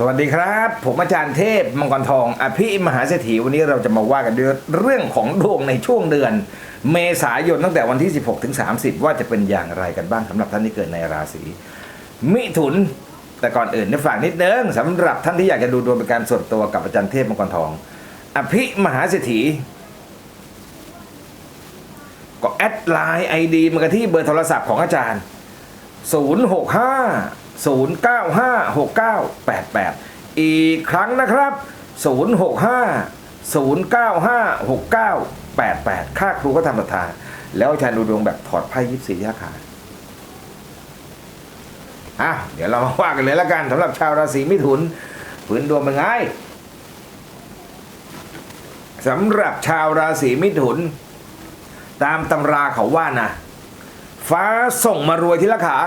สวัสดีครับ ผมอาจารย์เทพมังกรทอง อภิมหาเศรษฐีวันนี้เราจะมาว่ากันเรื่องของดวงในช่วงเดือน เมษายนตั้งแต่วันที่ 16ถึง30 ว่าจะเป็นอย่างไรกันบ้างสำหรับท่านที่เกิดในราศีมิถุน แต่ก่อนอื่นเนี่ยฝากนิดนึงสำหรับท่านที่อยากจะดูดวงเป็นการส่วนตัวกับอาจารย์เทพมังกรทอง อภิมหาเศรษฐีก็แอดไลน์ไอดีมากที่เบอร์โทรศัพท์ของอาจารย์ 065 095 6988 อีกครั้งนะครับ 065 095 6988ค่าครูก็ทำศรัทาแล้วอาจารย์ดูดวงแบบถอดไพ่ยิบสี่ยาขาอะเดี๋ยวเรามาว่ากันเลยละกันสำหรับชาวราศีมิถุนพื้นดวงเป็นไงสำหรับชาวราศีมิถุน ตามตำราเขาว่านะ ฟ้าส่งมารวยทีละขา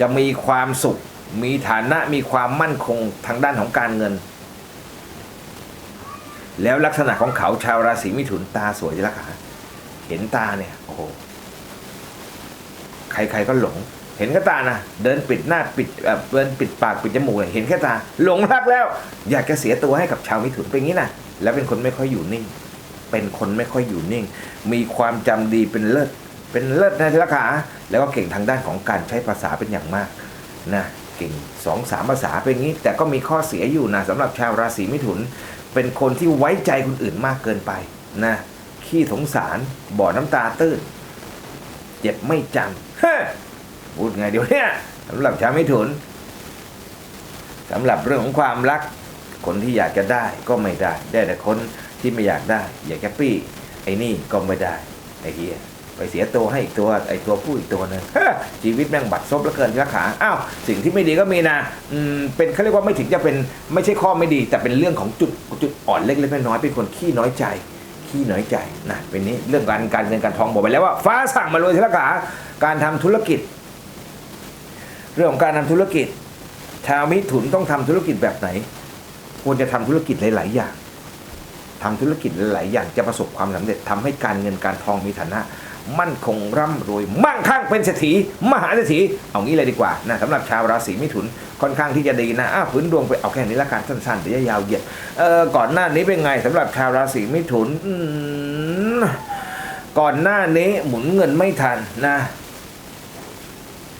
จะมีความสุข มีฐานะมีความมั่นคงทางด้านของการเงิน แล้วลักษณะของเขาชาวราศีมิถุนตาสวยทีละขาเห็นตาเนี่ยโอ้โหใครๆก็หลง เห็นแค่ตานะเดินปิดหน้าปิดเอ่อเดินปิดปากปิดจมูกเลยเห็นแค่ตา หลงรักแล้ว อยากจะเสียตัวให้กับชาวมิถุนเป็นอย่างนี้นะแล้วเป็นคนไม่ค่อยอยู่นิ่ง เป็นคนไม่ค่อยอยู่นิ่ง มีความจำดีเป็นเลิศ เป็นเลิศในะทีละขาแล้วก็เก่งทางด้านของการใช้ภาษาเป็นอย่างมากนะเก่งสองสามภาษาเป็นอย่างนี้ แต่ก็มีข้อเสียอยู่นะสำหรับชาวราศีมิถุน เป็นคนที่ไว้ใจคนอื่นมากเกินไปนะขี้สงสารบ่อน้ำตาตื้นเจ็บไม่จำเฮ้พูดไงเดี๋ยวเนี้ยสำหรับชาวมิถุนสำหรับเรื่องของความรัก คนที่อยากจะได้ก็ไม่ได้ ได้แต่คนที่ไม่อยากได้ อยากแกปี้ไอ้นี่ก็ไม่ได้ไอ้เฮีย ไปเสียตัวให้อีกตัวไอ้ตัวผู้อีกตัวหนึงเฮ้อชีวิตแม่งบัดซบแล้วเกินที่ราขาอ้าวสิ่งที่ไม่ดีก็มีนะอืมเป็นเขาเรียกว่าไม่ถึงจะเป็นไม่ใช่ข้อไม่ดี แต่เป็นเรื่องของจุดจุดอ่อนเล็กๆน้อยๆเป็นคนขี้น้อยใจขี้น้อยใจนะเป็นนี้เรื่องการการเงินการทองบอกไปแล้วว่า ฟ้าสั่งมารวยทีละขาการทำธุรกิจ เรื่องของการทำธุรกิจชาวมิถุนต้องทำธุรกิจแบบไหนควรจะทำธุรกิจหลาย ๆ อย่างทำธุรกิจหลาย ๆ อย่างจะประสบความสำเร็จทำให้การเงินการทองมีฐานะ มั่นคงร่ำรวยมั่งคั่งเป็นเศรษฐีมหาเศรษฐีเอางี้เลยดีกว่านะสำหรับชาวราศีมิถุนค่อนข้างที่จะดีนะอ้าวพื้นดวงไปเอาแค่นี้ละกันสั้นๆเดี๋ยวยาวเหยียดเออก่อนหน้านี้เป็นไงสำหรับชาวราศีมิถุนก่อนหน้านี้หมุนเงินไม่ทันนะ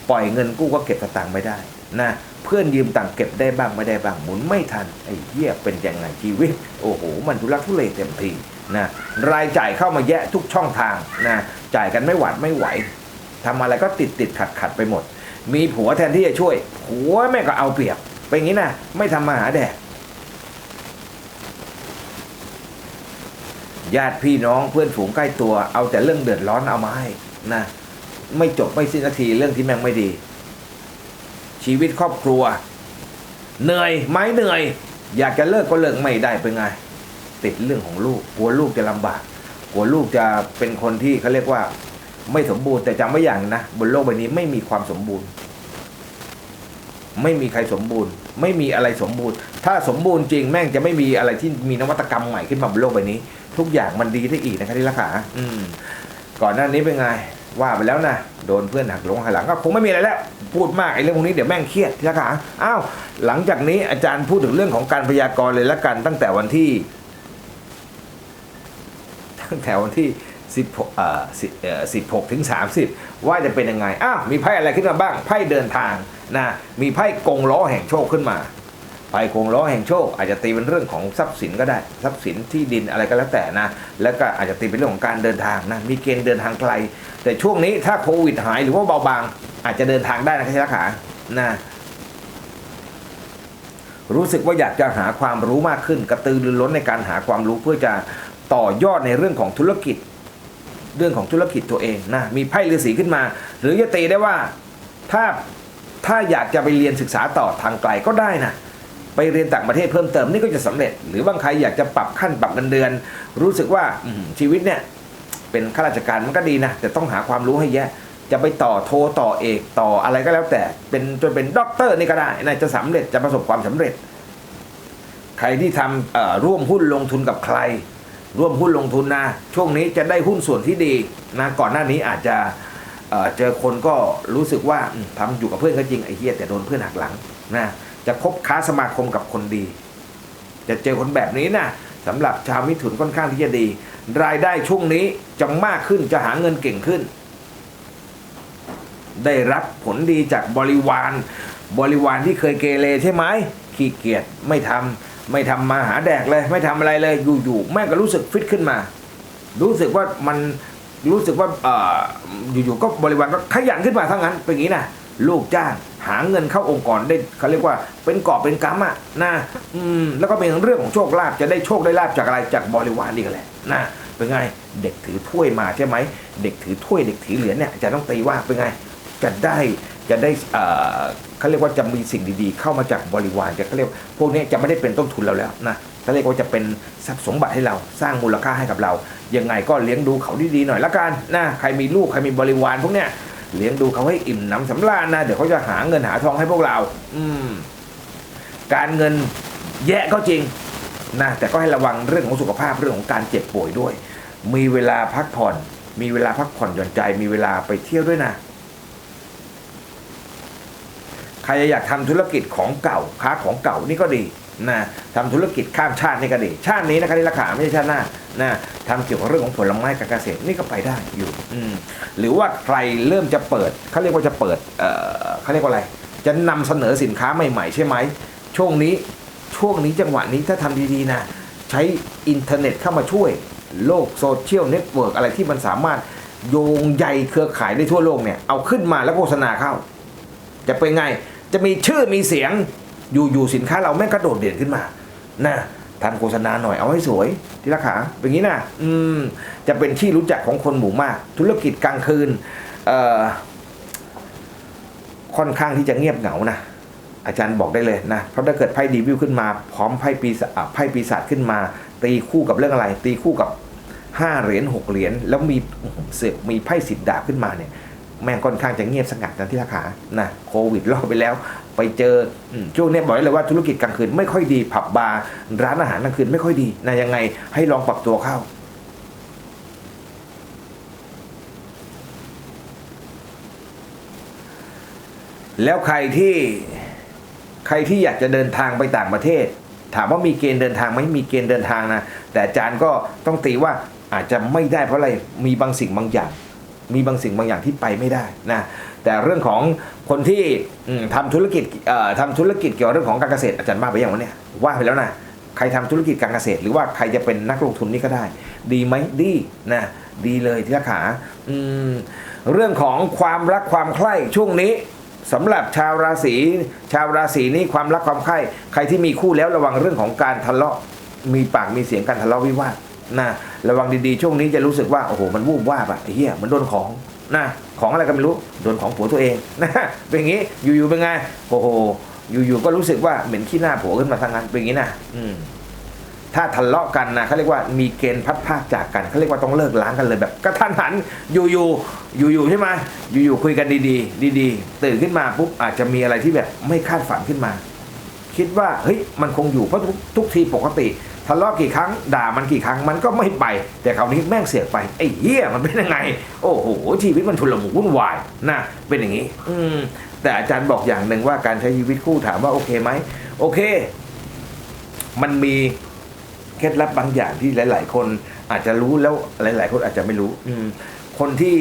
ปล่อยเงินกู้ก็เก็บสตางค์ไม่ได้นะเพื่อนยืมตังค์เก็บได้บ้างไม่ได้บ้างหมุนไม่ทันไอ้เหี้ยเป็นยังไงชีวิต โอ้โห มันทุลักทุเลเต็มที นะรายจ่ายเข้ามาแยะทุกช่องทางนะจ่ายกันไม่หวัดไม่ไหวทำอะไรก็ติดติดขัดขัดไปหมด มีผัวแทนที่จะช่วยผัวแม่ก็เอาเปรียบเป็นอย่างนี้นะไม่ทำมาหาแดกญาติพี่น้องเพื่อนฝูงใกล้ตัว เอาแต่เรื่องเดือดร้อนเอามาให้นะไม่จบไม่สิ้นนาทีเรื่องที่แม่งไม่ดี ชีวิตครอบครัว เหนื่อยไหมเหนื่อย อยากจะเลิกก็เลิกไม่ได้เป็นไง ติดเรื่องของลูก กลัวลูกจะลำบาก กลัวลูกจะเป็นคนที่เขาเรียกว่า ไม่สมบูรณ์แต่จำไว้อย่างนะบนโลกใบนี้ไม่มีความสมบูรณ์ ไม่มีใครสมบูรณ์ ไม่มีอะไรสมบูรณ์ ถ้าสมบูรณ์จริงแม่งจะไม่มีอะไรที่มีนวัตกรรมใหม่ขึ้นมาบนโลกใบนี้ ทุกอย่างมันดีได้อีกนะครับที่ราคาอืม ก่อนหน้านี้เป็นไงว่าไปแล้วนะโดนเพื่อนหักหลงหักหลังก็คงไม่มีอะไรแล้วพูดมากไอ้เรื่องพวกนี้เดี๋ยวแม่งเครียดที่ราคาอ้าวหลังจากนี้อาจารย์พูดถึงเรื่องของการพยากรณ์เลยละกันตั้งแต่วันที่ ตั้งแต่วันที่16เอ่อ16ถึง30 ว่าจะเป็นยังไง อ้าว มีไพ่อะไรขึ้นมาบ้าง ไพ่เดินทางนะ มีไพ่กงล้อแห่งโชคขึ้นมา ไพ่กงล้อแห่งโชค อาจจะตีเป็นเรื่องของทรัพย์สินก็ได้ ทรัพย์สินที่ดินอะไรก็แล้วแต่นะ แล้วก็อาจจะตีเป็นเรื่องของการเดินทางนะ มีเกณฑ์เดินทางไกล แต่ช่วงนี้ถ้าโควิดหายหรือว่าเบาบาง อาจจะเดินทางได้นะที่รักขานะรู้สึกว่าอยากจะหาความรู้มากขึ้น กระตือรือร้นในการหาความรู้เพื่อจะ ต่อยอดในเรื่องของธุรกิจ เรื่องของธุรกิจตัวเองนะมีไพ่ฤาษีขึ้นมา หรือจะตีได้ว่าถ้าถ้าอยากจะไปเรียนศึกษาต่อทางไกลก็ได้นะไปเรียนต่างประเทศเพิ่มเติมนี่ก็จะสำเร็จ หรือบางใครอยากจะปรับขั้นปรับเงินเดือน รู้สึกว่าชีวิตเนี่ยเป็นข้าราชการมันก็ดีนะแต่ต้องหาความรู้ให้แยะจะไปต่อโทต่อเอกต่ออะไรก็แล้วแต่ เป็นจนเป็นด็อกเตอร์นี่ก็ได้นะจะสำเร็จจะประสบความสำเร็จ ใครที่ทำร่วมหุ้นลงทุนกับใคร ร่วมหุ้นลงทุนนะ ช่วงนี้จะได้หุ้นส่วนที่ดีนะก่อนหน้านี้อาจจะเจอคนก็รู้สึกว่าอืมทำอยู่กับเพื่อนก็จริงไอ้เหี้ยแต่โดนเพื่อนหักหลังนะจะคบค้าสมาคมกับคนดี จะเจอคนแบบนี้นะสำหรับชาวมิถุนค่อนข้างที่จะดี รายได้ช่วงนี้จะมากขึ้นจะหาเงินเก่งขึ้น ได้รับผลดีจากบริวาร บริวารที่เคยเกเรใช่ไหมขี้เกียจไม่ทำ ไม่ทำมาหาแดกเลย ไม่ทำอะไรเลยอยู่ๆแม่งก็รู้สึกฟิตขึ้นมา รู้สึกว่ามันรู้สึกว่าออยู่ๆก็บริวารก็ขยันขึ้นมาทั้งนั้นเป็นอย่างนี้นะลูกจ้างหาเงินเข้าองค์กรได้เขาเรียกว่าเป็นกอบเป็นกำอะนะอืมแล้วก็เป็นเรื่องของโชคลาภจะได้โชคได้ลาภจากอะไรจากบริวารนี่ก็แหละนะเป็นไงเด็กถือถ้วยมาใช่ไหมเด็กถือถ้วยเด็กถือเหรียญเนี่ยจะต้องตีว่าเป็นไงจะได้ จะได้เขาเรียกว่าจะมีสิ่งดีๆ เข้ามาจากบริวารจะเขาเรียกพวกนี้จะไม่ได้เป็นต้นทุนเราแล้วนะเขาเรียกว่าจะเป็นทรัพย์สมบัติให้เราสร้างมูลค่าให้กับเรา ยังไงก็เลี้ยงดูเขาดีๆหน่อยละกันนะใครมีลูกใครมีบริวารพวกเนี้ยเลี้ยงดูเขาให้อิ่มหนำสำราญนะเดี๋ยวเขาจะหาเงินหาทองให้พวกเรา อืม การเงินแย่ก็จริงนะแต่ก็ให้ระวังเรื่องของสุขภาพเรื่องของการเจ็บป่วยด้วย มีเวลาพักผ่อน มีเวลาพักผ่อนหย่อนใจ มีเวลาไปเที่ยวด้วยนะ ใครอยากทำธุรกิจของเก่าค้าของเก่านี่ก็ดีนะทำธุรกิจข้ามชาตินี่ก็ดี ชาตินี้นะครับที่ราคาไม่ใช่ชาติหน้านะทำเกี่ยวกับเรื่องของผลไม้การเกษตรนี่ก็ไปได้อยู่อหรือว่าใครเริ่มจะเปิดเขาเรียกว่าจะเปิดเเขาเรียกว่าอะไร จะนำเสนอสินค้าใหม่ ๆ ใช่ไหมช่วงนี้ช่วงนี้จังหวะนี้ถ้าทำดีๆนะใช้อินเทอร์เน็ตเข้ามาช่วยโลกโซเชียลเน็ตเวิร์กอะไรที่มันสามารถโยงใยเครือข่ายได้ทั่วโลกเนี่ยเอาขึ้นมาแล้วโฆษณาเข้า จะเป็นไง จะมีชื่อมีเสียงอยู่อยู่สินค้าเราแม่งกระโดดเด่นขึ้นมานะทำโฆษณาหน่อยเอาให้สวยที่ราคาเป็นงี้นะอืมจะเป็นที่รู้จักของคนหมู่มาก ธุรกิจกลางคืนเอ่อค่อนข้างที่จะเงียบเหงานะอาจารย์บอกได้เลยนะเพราะถ้าเกิดไพ่ดีวิวขึ้นมา พร้อมไพ่ปีศาจไพ่ปีศาจขึ้นมา ตีคู่กับเรื่องอะไร ตีคู่กับห้าเหรียญหกเหรียญแล้วมีเสือกมีไพ่สิบดาบขึ้นมาเนี่ย แม่งค่อนข้างจะเงียบสงัดนะที่ราคานะโควิดรอบไปแล้ว ไปเจออช่วงนี้บอกเลยว่าธุรกิจกลางคืนไม่ค่อยดีผับบาร์ร้านอาหารกลางคืนไม่ค่อยดีนะยังไงให้ลองปรับตัวเข้าแล้วใครที่ใครที่อยากจะเดินทางไปต่างประเทศ ถามว่ามีเกณฑ์เดินทางไหมมีเกณฑ์เดินทางนะ แต่อาจารย์ก็ต้องตีว่าอาจจะไม่ได้เพราะอะไรมีบางสิ่งบางอย่าง มีบางสิ่งบางอย่างที่ไปไม่ได้นะแต่เรื่องของคนที่อืมทำธุรกิจเอ่อทำธุรกิจเกี่ยวกับเรื่องของการเกษตรอาจารย์ว่าไปอย่างวันนี้ว่าไปแล้วนะใครทำธุรกิจการเกษตร หรือว่าใครจะเป็นนักลงทุนนี่ก็ได้ ดีไหมดีนะดีเลยที่ราขาเรื่องของความรักความใคร่ช่วงนี้สำหรับชาวราศีชาวราศีนี้ความรักความใคร่ใครที่มีคู่แล้วระวังเรื่องของการทะเลาะมีปากมีเสียงการทะเลาะวิวาท นะระวังดีๆช่วงนี้จะรู้สึกว่าโอ้โหมันวูบวาบอะไอ้เหี้ยมันโดนของนะของอะไรก็ไม่รู้โดนของผัวตัวเองนะเป็นอย่างนี้อยู่ๆเป็นไงโอ้โหอยู่ๆก็รู้สึกว่าเหม็นขี้หน้าผัวขึ้นมาทางนั้นเป็นอย่างนี้นะอืมถ้าทะเลาะกันนะเขาเรียกว่ามีเกณฑ์พัดพากจากกันเขาเรียกว่าต้องเลิกล้างกันเลยแบบกระทันหันอยู่ๆอยู่ๆใช่ไหมอยู่ๆคุยกันดีๆ ดีๆ ตื่นขึ้นมาปุ๊บอาจจะมีอะไรที่แบบไม่คาดฝันขึ้นมา คิดว่าเฮ้ยมันคงอยู่เพราะทุกทุกทีปกติทะเลาะกี่ครั้งด่ามันกี่ครั้งมันก็ไม่ไป แต่คราวนี้แม่งเสียไปไอ้เหี้ยมันเป็นยังไง โอ้โหชีวิตมันชุลมุนวุ่นวายนะเป็นอย่างนี้ อืมแต่อาจารย์บอกอย่างหนึ่งว่าการใช้ชีวิตคู่ถามว่าโอเคไหมโอเค มันมีเคล็ดลับบางอย่างที่หลาย ๆ คนอาจจะรู้แล้วหลาย ๆ คนอาจจะไม่รู้ อืมคนที่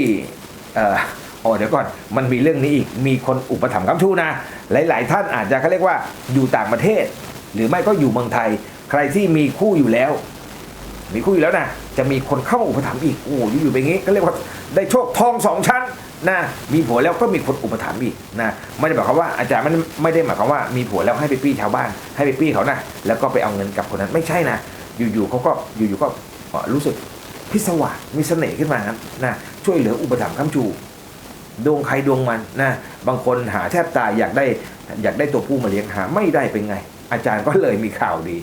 เอ่ออ๋อเดี๋ยวก่อนมันมีเรื่องนี้อีกมีคนอุปถัมภ์คำชูนะ หลาย ๆ ท่านอาจจะเขาเรียกว่าอยู่ต่างประเทศ หรือไม่ก็อยู่เมืองไทย ใครที่มีคู่อยู่แล้ว มีคู่อยู่แล้วนะจะมีคนเข้ามาอุปถัมภ์อีกโอ้ยอยู่ๆเป็นอย่างงี้ก็เรียกว่าได้โชคทองสองชั้นนะมีผัวแล้วก็มีคนอุปถัมภ์อีกนะไม่ได้หมายความว่าอาจารย์ไม่ได้ไม่ได้หมายความว่ามีผัวแล้วให้ไปปี้ชาวบ้าน ให้ไปปี้เขานะแล้วก็ไปเอาเงินกับคนนั้นไม่ใช่นะอยู่ๆเขาก็อยู่ๆก็รู้สึกพิศวาสมีเสน่ห์ขึ้นมานะนะช่วยเหลืออุปถัมภ์ค้ำชู ดวงใครดวงมันนะบางคนหาแทบตายอยากได้อยากได้ตัวผู้มาเลี้ยงหาไม่ได้เป็นไง อาจารย์ก็เลยมีข่าวดี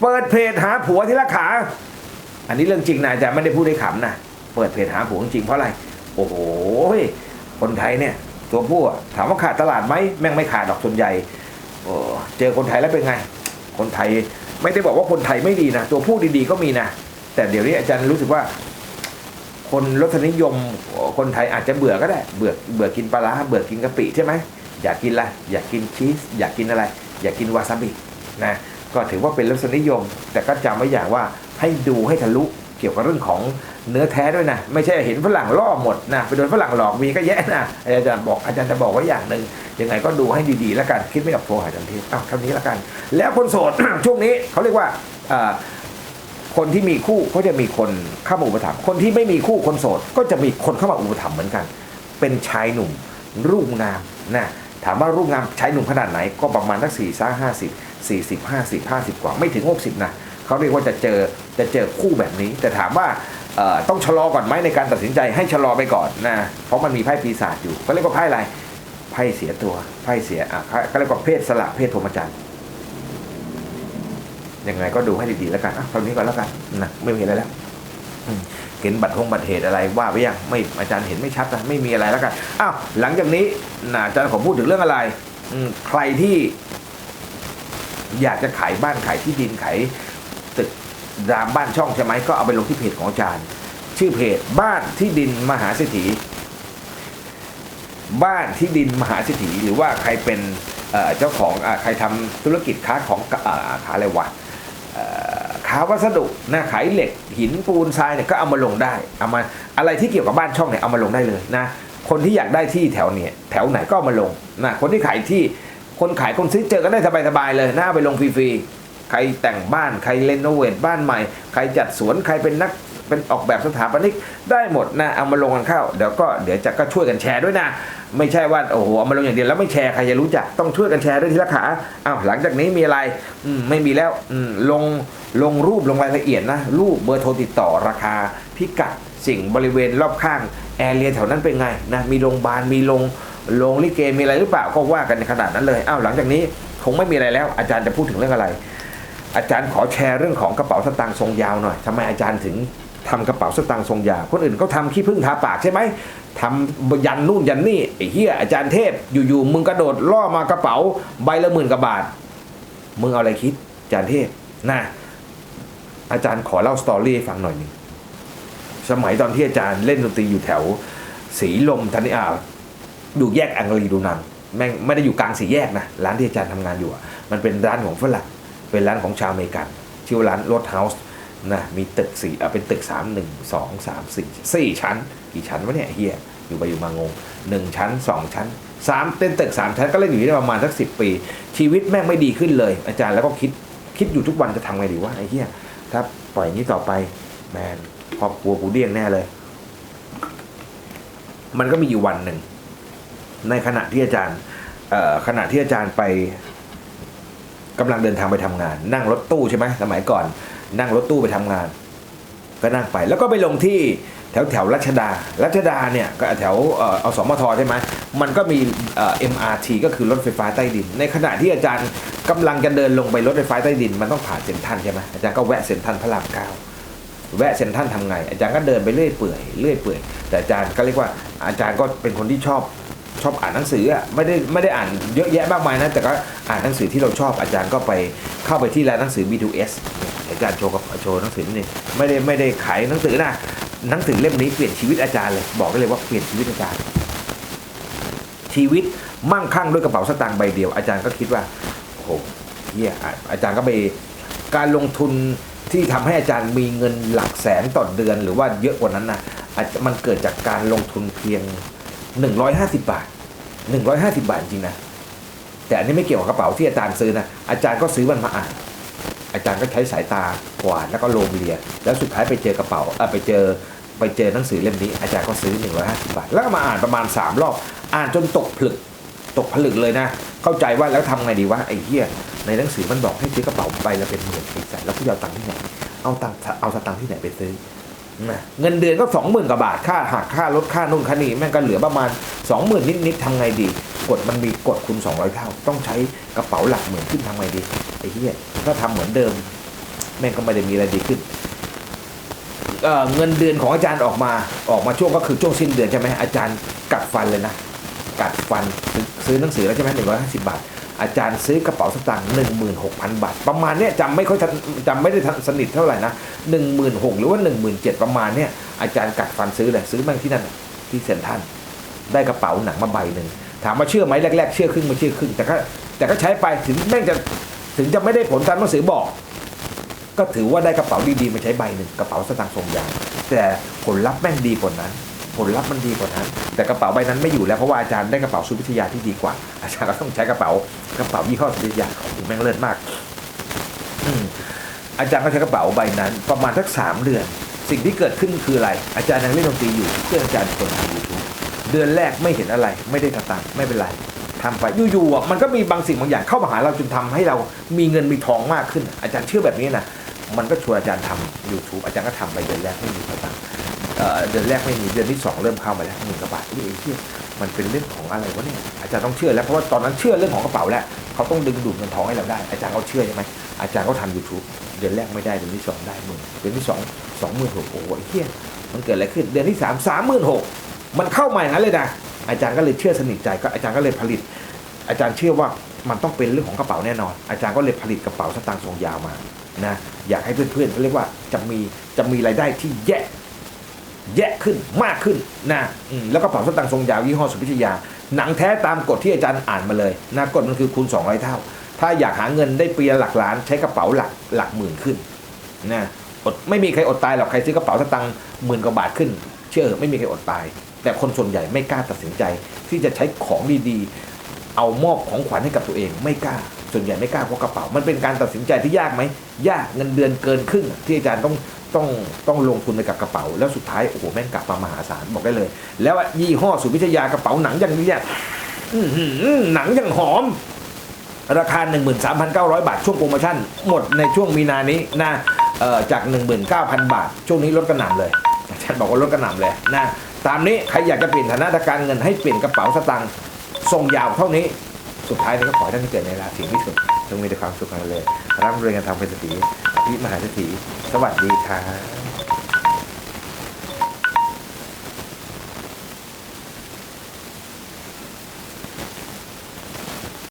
เปิดเพจหาผัวที่ละขา อันนี้เรื่องจริงนะอาจารย์ไม่ได้พูดให้ขำนะเปิดเพจหาผัวจริงเพราะอะไร โอ้โหคนไทยเนี่ย ตัวผู้ถามว่าขาดตลาดไหมแม่งไม่ขาดดอกส่วนใหญ่เจอคนไทยแล้วเป็นไง คนไทยไม่ได้บอกว่าคนไทยไม่ดีนะตัวผู้ดีๆก็มีนะแต่เดี๋ยวนี้อาจารย์รู้สึกว่า คนรสนิยมคนไทยอาจจะเบื่อก็ได้ เบื่อเบื่อกินปลาร้าเบื่อกินกะปิใช่ไหมอยากกินอะไรอยากกินชีสอยากกินอะไร อยากกินวาซาบินะก็ถือว่าเป็นรสนิยม แต่ก็จำไว้อย่างว่าให้ดูให้ทะลุเกี่ยวกับเรื่องของเนื้อแท้ด้วยนะ ไม่ใช่เห็นฝรั่งล่อหมดนะไปโดนฝรั่งหลอกมีก็แย่นะอาจารย์บอกอาจารย์จะบอกไว้อย่างหนึ่งยังไงก็ดูให้ดีๆแล้วกันคิดไม่กับโทรหาอาจารย์เทพอ้าวเท่านี้แล้วกัน แล้วคนโสด ช่วงนี้เขาเรียกว่า คนที่มีคู่ก็จะมีคนเข้ามาอุปถัมภ์คนที่ไม่มีคู่คนโสด ก็จะมีคนเข้ามาอุปถัมภ์เหมือนกัน เป็นชายหนุ่ม รูปงามนะถามว่ารูปงามชายหนุ่มขนาดไหนก็ประมาณสักสี่ซ่าห้าสิบสี่สิบห้าสิบห้าสิบกว่าไม่ถึงหกสิบนะเขาเรียกว่าจะเจอจะเจอคู่แบบนี้ แต่ถามว่าต้องชะลอก่อนไหมในการตัดสินใจให้ชะลอไปก่อนนะเพราะมันมีไพ่ปีศาจอยู่เขาเรียกว่าไพ่อะไรไพ่เสียตัวไพ่เสียอะเขาเขาเรียกว่าเพศสละเพศพรหมจรรย์ ยังไงก็ดูให้ดีๆแล้วกันอะเท่านี้ก่อนแล้วกันนะไม่มีอะไรแล้วเห็นบัตรหงบัตรเหตุอะไรว่าไปยังไม่อาจารย์เห็นไม่ชัดนะไม่มีอะไรแล้วกันอ้าวหลังจากนี้นะอาจารย์ขอพูดถึงเรื่องอะไรใครที่อยากจะขายบ้านขายที่ดินขายตึกรามบ้านช่องใช่ไหมก็เอาไปลงที่เพจของอาจารย์ ชื่อเพจบ้านที่ดินมหาเศรษฐีบ้านที่ดินมหาเศรษฐีหรือว่าใครเป็นเจ้าของอใครทำธุรกิจค้าของเอ่อค้าอะไรวะาวัสดุนะขายเหล็กหินปูนทรายเนี่ยก็เอามาลงได้เอามาอะไรที่เกี่ยวกับบ้านช่องเนี่ยเอามาลงได้เลยนะคนที่อยากได้ที่แถวเนี่ยแถวไหนก็ามาลงนะคนที่ขายที่คนขายคนซื้อเจอกันได้สบายๆเลยนะเอาไปลงฟรีๆใครแต่งบ้านใครเรโนเวทบ้านใหม่ ใครจัดสวนใครเป็นนัก เป็นออกแบบสถาปนิกได้หมดนะเอามาลงกันเข้าเดี๋ยวก็เดี๋ยวจะก็ช่วยกันแชร์ด้วยนะ ไม่ใช่ว่าโอ้โหเอามาลงอย่างเดียวแล้วไม่แชร์ใครจะรู้จักต้องช่วยกันแชร์ด้วยทีละขาอ้าวหลังจากนี้มีอะไรอืมไม่มีแล้วอืมลงลงรูปลงรายละเอียดนะ รูปเบอร์โทรติดต่อราคาพิกัดสิ่งบริเวณรอบข้างแอร์เรียแถวนั้นเป็นไงนะมีโรงพยาบาลมีโรงโรงลิเกมีอะไรหรือเปล่าก็ว่ากันในขนาดนั้นเลยอ้าวหลังจากนี้คงไม่มีอะไรแล้ว อาจารย์จะพูดถึงเรื่องอะไร อาจารย์ขอแชร์เรื่องของกระเป๋าสตางค์ทรงยาวหน่อยทำไมอาจารย์ถึง ทำกระเป๋าสตางค์ทรงยาคนอื่นเขาทำขี้ผึ้งทาปากใช่ไหมทำยันนู่นยันนี่ไอ้เหี้ยอาจารย์เทพอยู่ๆมึงกระโดดล่อมากระเป๋าใบละหมื่นกว่าบาทมึงเอาอะไรคิดอาจารย์เทพนะอาจารย์ขอเล่าสตอรี่ให้ฟังหน่อยหนึ่งสมัยตอนที่อาจารย์เล่นดนตรีอยู่แถวสีลมทันนิอาดูแยกอังรีดูนังแม่งไม่ได้อยู่กลางสี่แยกนะร้านที่อาจารย์ทำงานอยู่มันเป็นร้านของฝรั่งเป็นร้านของชาวอเมริกันชื่อร้านรถเฮาส์ นะมีตึกสี่อะเป็นตึกสามหนึ่งสองสามสี่สี่ชั้น กี่ชั้นวะเนี่ยเฮียอยู่ไปอยู่มางงหนึ่งชั้นสองชั้นสามเป็นตึกสามชั้นก็เล่นอยู่ได้ประมาณสักสิบปี ชีวิตแม่งไม่ดีขึ้นเลย อาจารย์แล้วก็คิดคิดอยู่ทุกวันจะทำไงดีวะไอ้เฮียถ้าปล่อยอย่างนี้ต่อไปแมนครอบครัวกูเดี้ยงแน่เลย มันก็มีอยู่วันหนึ่ง ในขณะที่อาจารย์เอ่อขณะที่อาจารย์ไปกำลังเดินทางไปทำงาน นั่งรถตู้ใช่ไหมสมัยก่อน นั่งรถตู้ไปทำงาน ก็นั่งไปแล้วก็ไปลงที่แถวแถวรัชดา รัชดาเนี่ยก็แถวเอ่ออสมทใช่ไหมมันก็มีเอ่อ MRT ก็คือรถไฟฟ้าใต้ดิน ในขณะที่อาจารย์กำลังจะเดินลงไปรถไฟฟ้าใต้ดิน มันต้องผ่านเซ็นทรัลใช่ไหมอาจารย์ก็แวะเซ็นทรัลพระรามเก้าแวะเซ็นทรัลทำไง อาจารย์ก็เดินไปเรื่อยเปื่อยเรื่อยเปื่อยแต่อาจารย์ก็เรียกว่าอาจารย์ก็เป็นคนที่ชอบชอบอ่านหนังสืออะไม่ได้ไม่ได้อ่านเยอะแยะมากมายนะแต่ก็อ่านหนังสือที่เราชอบอาจารย์ก็ไปเข้าไปที่ร้านหนังสือ B2S อาจารย์โชว์กับโชว์หนังสือนี่ ไม่ได้ไม่ได้ขายหนังสือนะหนังสือเล่มนี้เปลี่ยนชีวิตอาจารย์เลย บอกได้เลยว่าเปลี่ยนชีวิตอาจารย์ ชีวิตมั่งคั่งด้วยกระเป๋าสตางค์ใบเดียว อาจารย์ก็คิดว่าโอ้โหเฮียอ่อาจารย์ก็ไปการลงทุนที่ทำให้อาจารย์มีเงินหลักแสนต่อเดือน หรือว่าเยอะกว่านั้นนะอาจจะมันเกิดจากการลงทุนเพียง 150 บาท 150 บาทจริงนะแต่อันนี้ไม่เกี่ยวกับกระเป๋าที่อาจารย์ซื้อนะอาจารย์ก็ซื้อมันมาอ่าน อาจารย์ก็ใช้สายตากวาดแล้วก็โลมเรียนแล้วสุดท้ายไปเจอกระเป๋าไปเจอไปเจอหนังสือเล่มนี้อาจารย์ก็ซื้อ 150 บาท แล้วก็มาอ่านประมาณ 3 รอบ อ่านจนตกผลึก ตกผลึกเลยนะ เข้าใจว่าแล้วทำไงดีวะไอ้เหี้ยในหนังสือมันบอกให้ซื้อกระเป๋าใบละเป็นหมื่นไอ้สัตว์แล้วกูจะเอาตังค์ที่ไหนเอาตังค์เอาสตังค์ที่ไหนไปซื้อนะเงินเดือนก็สองหมื่นกว่าบาทค่าหักค่ารถค่านู่นค่านี่แม่งก็เหลือประมาณสองหมื่นนิดๆทำไงดี กดมันมีกดคูณสองร้อยเท่าต้องใช้กระเป๋าหลักหมื่นขึ้นทำไงดีไอ้เหี้ยถ้าทำเหมือนเดิม แม่งก็ไม่ได้มีอะไรดีขึ้นเเงินเดือนของอาจารย์ออกมาออกมาช่วงก็คือช่วงสิ้นเดือนใช่ไหมอาจารย์กัดฟันเลยนะกัดฟันซื้อหนังสือแล้วใช่ไหมหนึ่งร้อยห้าสิบบาท อาจารย์ซื้อกระเป๋าสตางค์หนึ่งหมื่นหกพันบาท ประมาณเนี้ยจำไม่ค่อยจำไม่ได้สนิทเท่าไหร่นะหนึ่งหมื่นหกหรือว่าหนึ่งหมื่นเจ็ดประมาณเนี้ยอาจารย์กัดฟันซื้อเลยซื้อแม่งที่นั่นที่เซ็นทรัลได้กระเป๋าหนังมาใบหนึ่ง ถามว่าเชื่อไหมแรกๆเชื่อครึ่งม่เชื่อครึ่งแต่ก็แต่ก็ใช้ไปถึงแม่งจะถึงจะไม่ได้ผลตามหนังสือบอก ก็ถือว่าได้กระเป๋าดีๆมาใช้ใบหนึ่งกระเป๋าสตางค์ทรงยางแต่ผลลัพธ์แม่งดีกว่านั้น ผลลัพธ์มันดีกว่านั้น แต่กระเป๋าใบนั้นไม่อยู่แล้วเพราะว่าอาจารย์ได้กระเป๋าสุวิทยาที่ดีกว่า อาจารย์ก็ต้องใช้กระเป๋ากระเป๋ายี่ห้อสุวิทยาของแม่งเลิศมากอืมอาจารย์ก็ใช้กระเป๋าใบนั้น ประมาณสักสามเดือน สิ่งที่เกิดขึ้นคืออะไร อาจารย์ยังเล่นดนตรีอยู่เพื่อนอาจารย์คนทำยูทูบ เดือนแรกไม่เห็นอะไร ไม่ได้ตังค์ไม่เป็นไรทำไปอยู่ๆมันก็มีบางสิ่งบางอย่างเข้ามาหาเราจนทำให้เรามีเงินมีทองมากขึ้น อาจารย์เชื่อแบบนี้นะมันก็ชวนอาจารย์ทำ YouTube อาจารย์ก็ทำไปเดือนแรกไม่มีตังค์เอ่อเดือนแรกไม่มีเดือนที่สองเริ่มเข้ามาแล้วหมื่นกว่าบาทอุ้ยไอ้เหี้ยมันเป็นเรื่องของอะไรวะเนี่ยอาจารย์ต้องเชื่อแล้วเพราะว่าตอนนั้นเชื่อเรื่องของกระเป๋าแล้วเขาต้องดึงดูดเงินทองให้เราได้ อาจารย์เขาเชื่อใช่ไหมอาจารย์เขาทำ YouTube เดือนแรกไม่ได้เดือนที่สองได้หมื่นเดือนที่สองสองหมื่นหกโอ้โหเหี้ยมันเกิดอะไรขึ้นเดือนที่สามสา มันเข้ามาอย่างนั้นเลยนะอาจารย์ก็เลยเชื่อสนิทใจก็อาจารย์ก็เลยผลิต อาจารย์เชื่อว่ามันต้องเป็นเรื่องของกระเป๋าแน่นอน อาจารย์ก็เลยผลิตกระเป๋าสตางค์ทรงยาวมานะอยากให้เพื่อนๆเขาเรียกว่าจะมีจะมีรายได้ที่แยะแยะขึ้นมากขึ้นนะแล้วกระเป๋าสตางค์ทรงยาวยี่ห้อสุพิทยา หนังแท้ตามกฎที่อาจารย์อ่านมาเลยนะกฎมันคือคูณ200เท่า ถ้าอยากหาเงินได้ปีละหลักล้าน ใช้กระเป๋าหลักหลักหมื่นขึ้นนะอดไม่มีใครอดตายหรอกใครซื้อกระเป๋าสตางค์หมื่นกว่าบาทขึ้น เชื่อไม่มีใครอดตาย แต่คนส่วนใหญ่ไม่กล้าตัดสินใจ ที่จะใช้ของดีๆ เอามอบของขวัญให้กับตัวเองไม่กล้า ส่วนใหญ่ไม่กล้าเพราะกระเป๋า มันเป็นการตัดสินใจที่ยากไหม ยากเงินเดือนเกินครึ่งที่อาจารย์ต้องต้องต้องลงทุนไปกับกระเป๋า แล้วสุดท้ายโอ้โหแม่งกลับมามหาศาลบอกได้เลย แล้วยี่ห้อสุวิทยากระเป๋าหนังอย่างนี้อะอื้อหือหนังอย่างหอม ราคา 13,900 บาทช่วงโปรโมชั่น หมดในช่วงมีนานี้นะเอ่อจาก 19,000 บาท ช่วงนี้ลดกระหน่ำเลยอาจารย์บอกว่าลดกระหน่ำเลยนะ ตามนี้ใครอยากจะเปลี่ยนฐานะทางการเงินให้เปลี่ยนกระเป๋าสตางค์ทรงยาวเท่านี้ สุดท้ายนี้ก็ขอให้ท่านที่เกิดในราศีมิถุนจงมีแต่ความสุขกันเลยร่ำรวยกันทำเป็นเศรษฐีอภิมหาเศรษฐีสวัสดีครับ